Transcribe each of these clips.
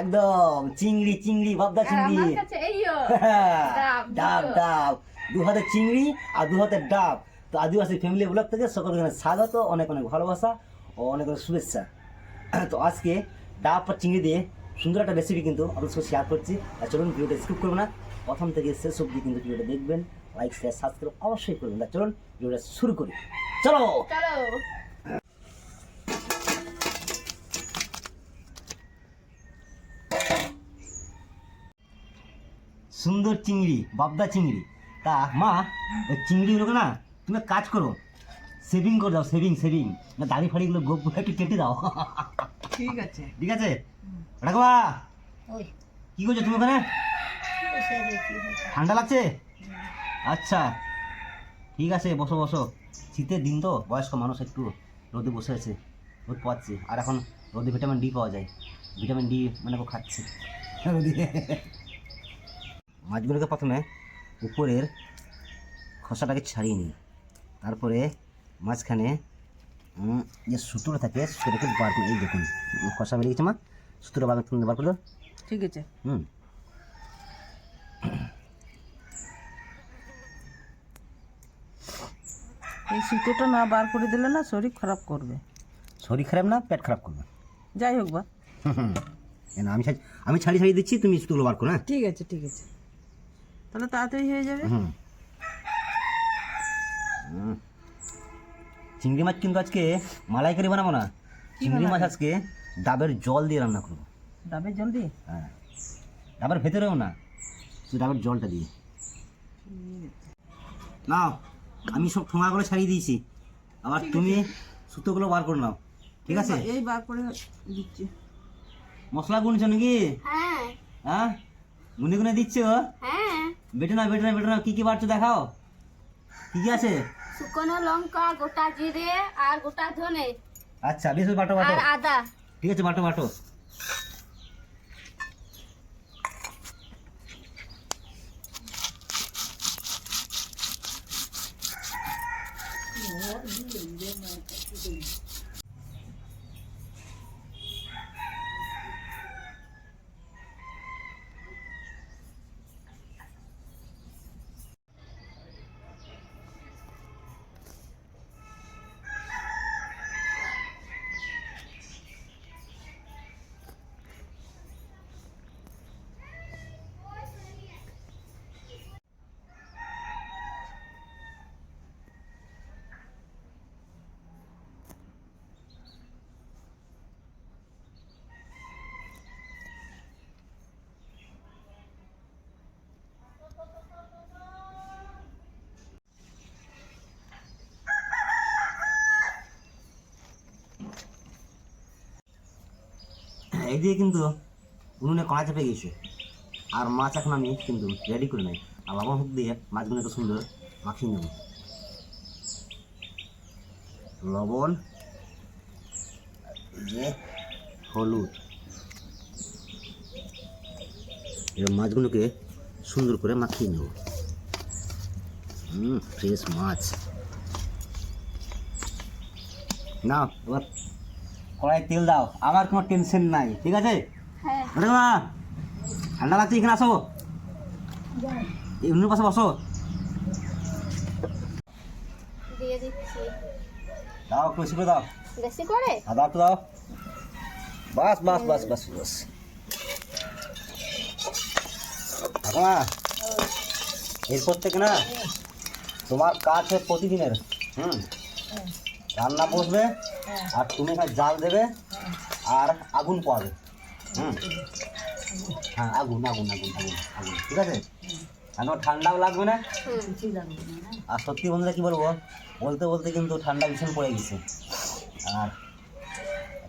একদম চিংড়ি চিংড়ি ভাবদা চিংড়ি। আমার ডাব, ডাব দু হাতে চিংড়ি আর দু হাতে ডাব। তো আদিবাসী ফ্যামিলি ব্লগ থেকে সকলকে স্বাগত অনেক অনেক ভালোবাসা ও অনেক অনেক শুভেচ্ছা। তো আজকে ডাব আর চিংড়ি দিয়ে সুন্দর একটা রেসিপি কিন্তু আপনার সঙ্গে শেয়ার করছি। আর চলুন ভিডিওটা স্কিপ করব না। প্রথম থেকে শেষ অবধি কিন্তু ভিডিওটা দেখবেন লাইক শেয়ার সাবস্ক্রাইব অবশ্যই করবেন। চলুন ভিডিওটা শুরু করি। চলো! চলো। সুন্দর চিংড়ি বাবদা চিংড়ি। তা মা ওই চিংড়িগুলোকে না তুমি এক কাজ করো সেভিং করে দাও সেভিং সেভিং না দাড়ি ফাড়িগুলো গোপ একটু কেটে দাও। ঠিক আছে। ঠিক আছে? রাখবা ওই। কি করছ তুমি ওখানে? ঠান্ডা লাগছে? আচ্ছা। ঠিক আছে বসো বসো। শীতের দিন তো বয়স্ক মানুষ একটু রোদে বসে আছে রোদ পাচ্ছে আর এখন রোদে ভিটামিন ডি পাওয়া যায়। ভিটামিন ডি মানে ও খাচ্ছে। রোদে। মাছগুলোকে প্রথমে উপরের খসাটাকে ছাড়িয়ে নিই। তারপরে মাঝখানে যে সুতোটা থাকে সেটাকে বার করে। এই দেখুন খসা খোসা বেরিয়ে গেছে মা। সুতোটা বার করে বার করে দাও। ঠিক আছে। হুম। এই সুতোটা না বার করে দিলে না শরীর খারাপ করবে। শরীর খারাপ না পেট খারাপ করবে। যাই হোক বা। হুম, হুম। এ আমি ছাড়ি- আমি ছাড়ি ছাড়িয়ে দিচ্ছি তুমি সুতোগুলো বার করো হ্যাঁ? ঠিক আছে ঠিক আছে। তাহলে তাড়াতাড়ি হয়ে যাবে। চিংড়ি মাছ কিন্তু আজকে মালাইকারি বানাবো না। চিংড়ি মাছ আজকে ডাবের জল দিয়ে রান্না করব। ডাবে জলদি হ্যাঁ। ডাবের ভেতরেও না শুধু ডাবের জলটা দিয়ে। নাও আমি সব ঠোঙাগুলো ছাড়িয়ে দিয়েছি। আবার তুমি সুতোগুলো বার করে নাও। ঠিক আছে? এই বার করে দিচ্ছি। মশলা গুনছো নাকি? হ্যাঁ। হ্যাঁ? গুনে গুনে দিচ্ছ? হ্যাঁ। বেটে নাও বেটে নাও বেটে নাও। কি কি বাড়ছো দেখাও। কি কি আছে? শুকনো লঙ্কা গোটা জিরে আর গোটা ধনে। আচ্ছা বেশ বাটো বাটো। আর আদা। ঠিক আছে বাটো বাটো। এইদিকে কিন্তু উনুনে কড়া চেপে গেছে। আর মাছ এখন আমি কিন্তু রেডি করে নেই। আর লবণ হুক দিয়ে মাছগুলো একটু সুন্দর মাখিয়ে নেব। লবণ যে হলুদ। এবার মাছগুলোকে সুন্দর করে মাখিয়ে নেব। হুম ফ্রেশ মাছ। না, এবার কড়াই তেল দাও আমার কোনো টেনশন নাই ঠিক আছে? হ্যাঁ। মা ঠান্ডা লাগছে এখানে আসো। অন্য পাশে বসো। দাও একটু বেশি করে দাও। বেশি করে? আদা একটু দাও। বাস বাস বাস বাস বাস। মা এরপর থেকে না তোমার কাজ প্রতিদিনের হুম? রান্না বসবে আর তুমি এখানে জাল দেবে আর আগুন পোয়াবে হুম? হ্যাঁ আগুন আগুন আগুন আগুন আগুন ঠিক আছে? এখন ঠান্ডাও লাগবে না। আর সত্যি বন্ধুরা কী বলব? বলতে বলতে কিন্তু ঠান্ডা ভীষণ পড়ে গেছে। আর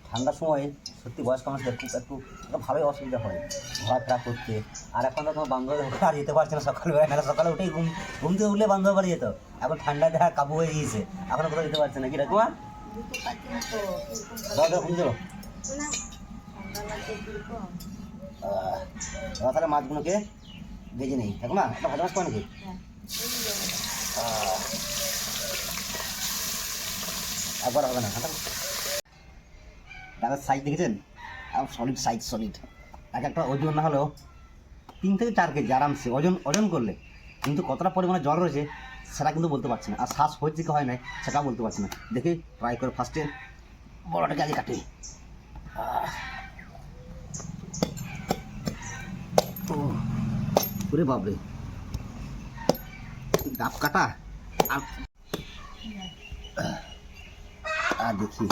ঠান্ডার সময় সত্যি বয়স্ক মানুষদের খুব একটু ভালোই অসুবিধা হয়। ঘোরাফেরা করতে। আর এখন তো তোমার বান্ধবের ঘরে আর যেতে পারছে না সকালবেলা। না সকালে উঠেই ঘুম ঘুম থেকে উঠলে বান্ধব বাড়ি যেত। এখন ঠান্ডা দেখা কাবু হয়ে গিয়েছে। এখন কোথাও যেতে পারছে না। কি রাখবা ঘুম দেবো তাহলে মাছগুলোকে ভেজে নেই। দেখো না একটা ভাজা মাছ পাও নাকি? আহ, একবার হবে না। ডাবের সাইজ দেখেছেন? সলিড সাইজ সলিড এক একটা ওজন না হলেও তিন থেকে চার কেজি আরামসে ওজন ওজন করলে কিন্তু কতটা পরিমাণে জল রয়েছে সেটা কিন্তু বলতে পারছি না। আর শ্বাস হয়েছে কি হয় নাই সেটাও বলতে পারছি না। দেখি ট্রাই করে ফার্স্টে বড়টাকে আগে কাটি। ওরে বাবরে ডাব কাটা? আর দেখি।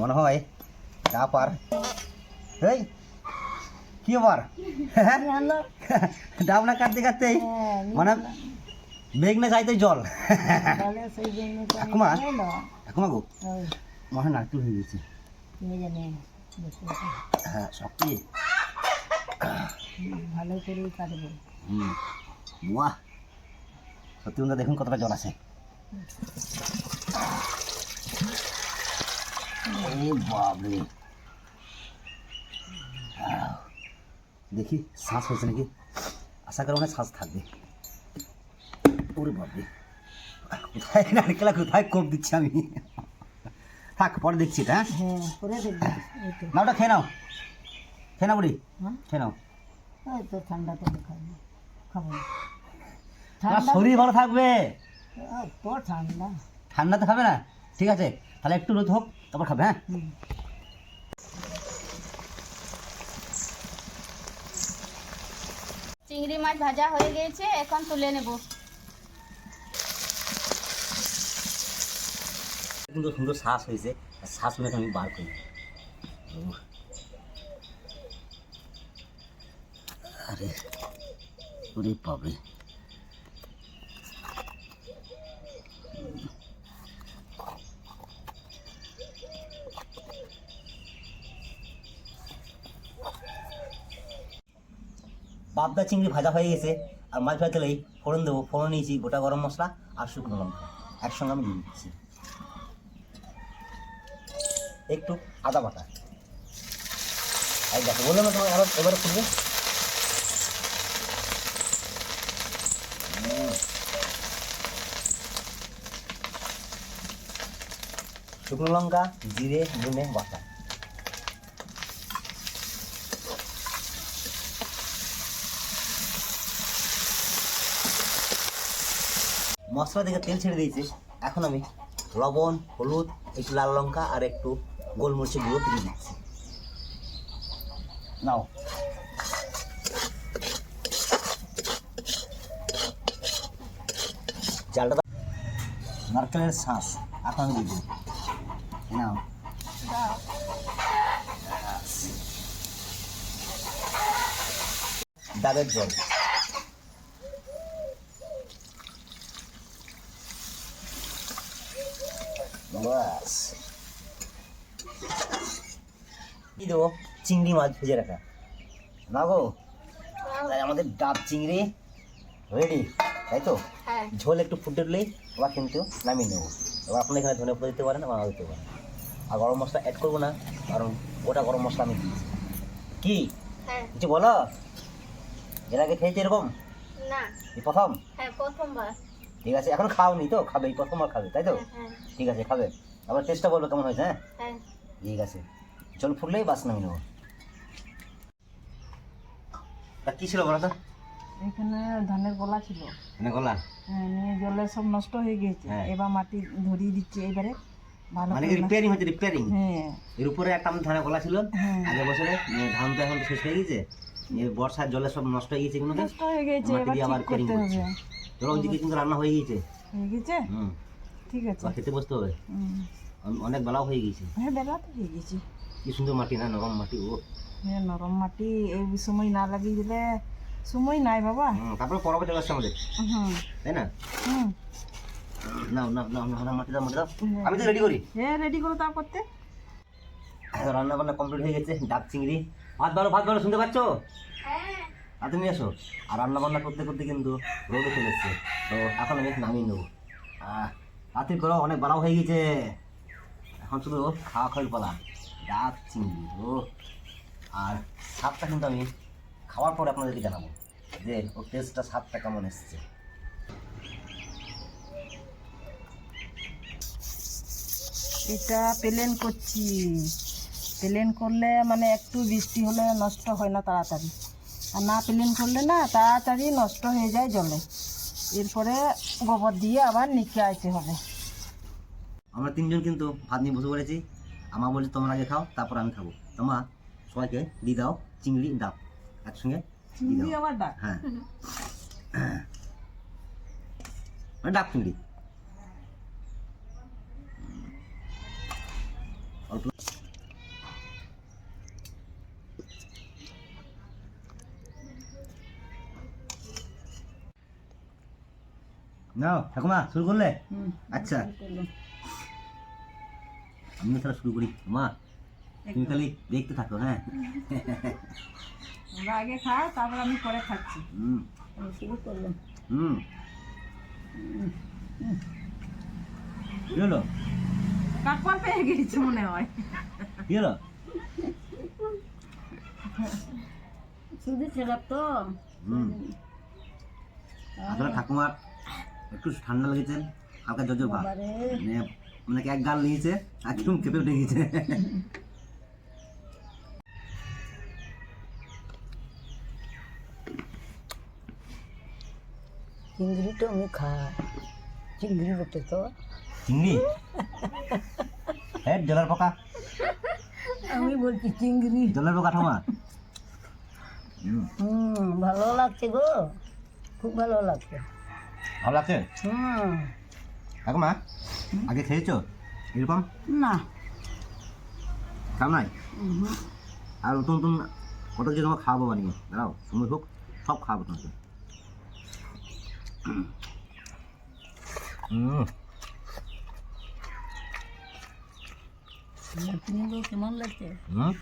মনে হয় ডাব আর এই কি আবার ডাব না কাটতে কাটতে মানে মেঘ না যাইতে জল। ঠাকুমা ঠাকুমা গো মনে হয় নারকেল হয়ে গেছে। হ্যাঁ শক্তি ভালো কাটবো। হুম বাহ। সত্যি দেখুন কতটা জল আছে। বাবরে। আহ, দেখি শ্বাস হয়েছে নাকি? আশা করি অনেক শ্বাস থাকবে। ওরে বাবরে। কোথায় নারকেলা কোথায় কোপ দিচ্ছি আমি? থাক পরে দেখছি এটা হ্যাঁ? হ্যাঁ না ওটা খেয়ে নাও। খেয়ে নাও বুড়ি। হ্যাঁ? খেয়ে নাও। তো ঠান্ডা তো খাব। শরীর ভালো থাকবে। তো ঠান্ডা। ঠান্ডা তো খাবে না। ঠিক আছে। তাহলে একটু রোদ হোক তারপর খাবে হ্যাঁ? চিংড়ি মাছ ভাজা হয়ে গিয়েছে এখন তুলে নেব। কিন্তু সুন্দর শ্বাস হয়েছে শ্বাস মেখে আমি বার করি। আরে ওরে পাবে পাবদা চিংড়ি ভাজা হয়ে গেছে, আর মাছ ভাজা তেলেই ফোড়ন দেবো, ফোড়ন নিয়েছি গোটা গরম মশলা আর শুকনো লঙ্কা। একসঙ্গে আমি দিয়ে দিচ্ছি। একটু আদা বাটা। এই দেখো, বললাম না তোমার এবার এবারে খুলবে শুকনো লঙ্কা, জিরে ধনে বাটা। মশলা থেকে তেল ছেড়ে দিয়েছে। এখন আমি লবণ, হলুদ, একটু লাল লঙ্কা আর একটু গোলমরিচের গুঁড়ো দিয়ে দিচ্ছি। নাও। নারকেলের শ্বাস এখন আমি দেবো নাও। ডাবের জল। বাস। কি দেবো? চিংড়ি মাছ ভেজে রাখা। না গো? তাই আমাদের ডাব চিংড়ি রেডি তাই তো? হ্যাঁ। ঝোল একটু ফুটে উঠলেই আবার কিন্তু নামিয়ে নেব। এবার আপনি এখানে ধনে পুরো দিতে পারেন বা দিতে পারেন। আর গরম মশলা অ্যাড করব না কারণ ওটা গরম মশলা আমি দিয়েছি কি? হ্যাঁ। কিছু বলো? এর আগে খেয়েছি এরকম? না। প্রথম? হ্যাঁ প্রথমবার। ঠিক আছে? এখন খাওনি তো? খাবে এই প্রথমবার খাবে তাই তো? হ্যাঁ হ্যাঁ। ঠিক আছে খাবে। আবার চেষ্টা করবে কেমন হয়েছে হ্যাঁ? হ্যাঁ। ঠিক আছে। জল ফুটলেই বাস নামিয়ে নেব। তা কি ছিল বলো তো? এখানে ধানের গোলা ছিল। মানে গলা? হ্যাঁ, নিয়ে জলে সব নষ্ট হয়ে গিয়েছে। হ্যাঁ। এবার মাটি ধরিয়ে দিচ্ছে এবারে। ভালো মানে রিপেয়ারিং হচ্ছে রিপেয়ারিং হ্যাঁ। এর উপরে একটা আমার ধানের গলা ছিল। আগের বছরে ধান তো এখন শেষ হয়ে গেছে বর্ষার জলে সব নষ্ট হয়ে গেছে নষ্ট হয়ে গেছে মাটি দিয়ে আবার করতে হবে। ওইদিকে কিন্তু রান্না হয়ে গেছে হয়ে গেছে হুম। ঠিক আছে। খেতে বসতে হবে। অনেক বেলাও হয়ে গেছে হ্যাঁ বেলা তো হয়ে গেছে কি সুন্দর মাটি না নরম মাটি ও। হ্যাঁ নরম মাটি এই সময় না লাগিয়ে দিলে সময় নাই বাবা। হুম, তারপরে পরবে চলে আসছে আমাদের। তাই না? হুম। নাও নাও নাও নাও নাও, মাটি দাও মাটি দাও। আমি তো রেডি করি। হ্যাঁ রেডি করো তা করতে। রান্না বান্না কমপ্লিট হয়ে গেছে ডাব চিংড়ি। ভাত বারো ভাত বারো শুনতে পাচ্ছ? হ্যাঁ। আর তুমি এসো আর রান্না বান্না করতে করতে কিন্তু রোদে চলে এসছে তো এখন আমি নামিয়ে নেব। আহ, রাত্রি করো অনেক বেলা হয়ে গেছে। এখন শুধু খাওয়া খাওয়ার পালা। ডাব চিংড়ি ও আর স্বাদটা কিন্তু আমি খাওয়ার পরে আপনাদেরকে জানাব যে ও টেস্টটা স্বাদটা কেমন এসছে। এটা প্লেন করছি। প্লেন করলে মানে একটু বৃষ্টি হলে নষ্ট হয় না তাড়াতাড়ি। আর না প্লেন করলে না তাড়াতাড়ি নষ্ট হয়ে যায় জলে। এরপরে গোবর দিয়ে আবার নিচে আইতে হবে। আমরা তিনজন কিন্তু ভাত নিয়ে বসে পড়েছি। আমা বলছে তোমরা আগে খাও তারপর আমি খাব। তোমা সবাইকে দিয়ে দাও চিংড়ি ডাব একসঙ্গে চিংড়ি ডাক হ্যাঁ। মানে ডাব চিংড়ি। নাও ঠাকুমা শুরু করলে? আচ্ছা। আমি তাহলে শুরু করি। মা তুমি খালি দেখতে থাকো হ্যাঁ। আগে খাই তারপর আমি পরে খাচ্ছি। হুম। শুরু করলাম। হুম। হলো? কাকপা পেয়ে গেছে মনে হয়। হলো? শুধু খারাপ তো। আসলে ঠাকুমার একটু ঠান্ডা লেগেছে হালকা জ্বর ভাব। মানে মানে এক গাল নিয়েছে আর একদম কেঁপে উঠে গিয়েছে চিংড়ি তো আমি খাই। চিংড়ি বটে তো। চিংড়ি? হ্যাঁ জলের পোকা। আমি বলছি চিংড়ি। জলের পোকা হুম হুম ভালো লাগছে গো। খুব ভালো লাগছে। ভালো লাগছে? হুম। ঠাকুমা আগে খেয়েছো? এরকম? না। খাও নাই আর নতুন নতুন কত কিছু তোমার খাওয়াবো বানিয়ে দাঁড়াও সময় হোক সব খাওয়াবো তোমাকে। হুম চিংড়ি কেমন লাগছে?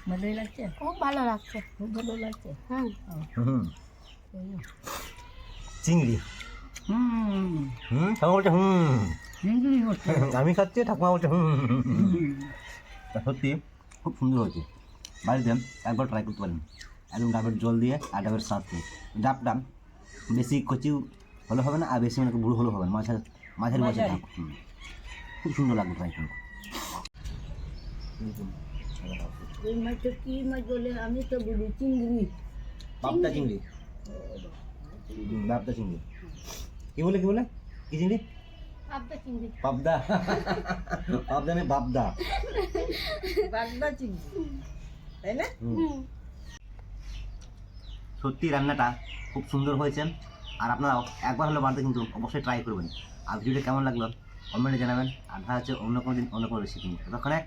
ভালোই লাগছে? খুব ভালো লাগছে। খুব ভালো লাগছে? হুম। চিংড়ি। হুম। হুম ঠাকুমা বলছে হুম। আমি খাচ্ছি ঠাকুমা বলছে হুম। তা সত্যি খুব সুন্দর হয়েছে। বাড়িতে একবার ট্রাই করতে পারেন। একদম ডাবের জল দিয়ে আর ডাবের স্বাদ দিয়ে। ডাবটা বেশি কচি হলে হবে না আর বেশি মানে বুড়ো হলে হবে না। মাঝারি মাঝারি বসে। খুব সুন্দর লাগবে ট্রাই করুন আমি তো বলি চিংড়ি। পাবদা চিংড়ি। পাবদা চিংড়ি। কি বলে কি বলে? কি চিংড়ি? পাবদা পাবদা। নেই বাবদা। বাগদা চিংড়ি। তাই না? সত্যি রান্নাটা খুব সুন্দর হয়েছে। আর আপনারাও একবার হলে বাড়িতে কিন্তু অবশ্যই ট্রাই করবেন। আর ভিডিওটা কেমন লাগল কমেন্টে জানাবেন। আর দেখা হচ্ছে অন্য কোনো দিন অন্য কোনো রেসিপি নিয়ে। ততক্ষণে